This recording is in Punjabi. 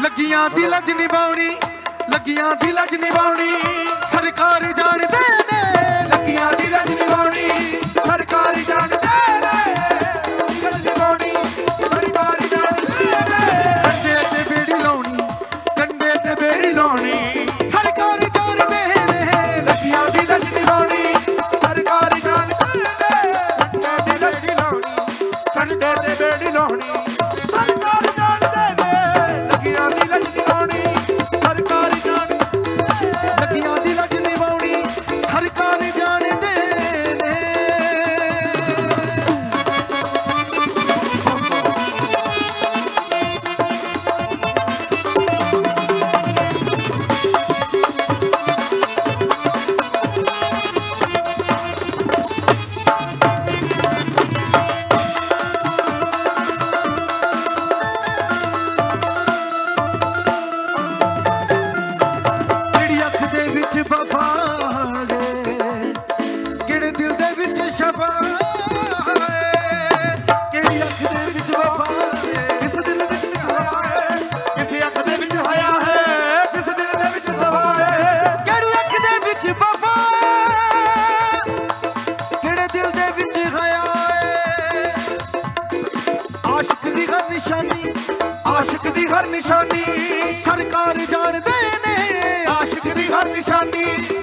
ਲੱਗੀਆਂ ਦੀ ਲੱਜ ਨਿਭਾਉਣੀ, ਲੱਗੀਆਂ ਦੀ ਲੱਜ ਨਿਭਾਉਣੀ। ਸਰਕਾਰ ਜਾਣਦੇ ਨੇ, ਲੱਗੀਆਂ ਦੀ ਲੱਜ ਨਿਭਾਉਣੀ। ਸਰਕਾਰ ਜਾਣਦੇ ਨੇ ਲੱਜ ਨਿਭਾਉਣੀ। ਸਰਕਾਰ ਜਾਣਦੇ ਨੇ। ਕੰਡੇ ਤੇ ਬੇੜੀ ਲਾਉਣੀ ਕੰਡੇ ਤੇ ਬੇੜੀ ਲਾਉਣੀ। ਸਰਕਾਰ ਜਾਣਦੇ ਨੇ, ਲੱਗੀਆਂ ਦੀ ਲੱਜ ਨਿਭਾਉਣੀ। ਸਰਕਾਰ ਜਾਣਦੇ ਨੇ ਕੰਡੇ ਤੇ ਲੱਜ ਲਾਉਣੀ ਕੰਡੇ ਤੇ ਬੇੜੀ ਲਾਉਣੀ। ਸਰਕਾਰ ਕਿਹੜੇ ਦਿਲ ਦੇ ਵਿੱਚ ਸ਼ਫਾ ਏ ਕਿਹੜੀ ਅੱਖ ਦੇ ਵਿੱਚ ਵਫਾ ਏ ਕਿਸ ਦਿਲ ਵਿੱਚ ਹਵਾ ਏ ਕਿਸ ਅੱਖ ਦੇ ਵਿੱਚ ਹਯਾ ਹੈ। ਕਿਸ ਦਿਲ ਦੇ ਵਿੱਚ ਸਵਾ ਏ ਕਿਹੜੀ ਅੱਖ ਦੇ ਵਿੱਚ ਵਫਾ ਕਿਹੜੇ ਦਿਲ ਦੇ ਵਿੱਚ ਹਯਾ ਏ ਆਸ਼ਿਕ ਦੀ ਹਰ ਨਿਸ਼ਾਨੀ, ਆਸ਼ਿਕ ਦੀ ਹਰ ਨਿਸ਼ਾਨੀ। ਸਰਕਾਰ ਜਾਣਦੇ ਨੇ, ਆਸ਼ਿਕ ਦੀ ਹਰ ਨਿਸ਼ਾਨੀ।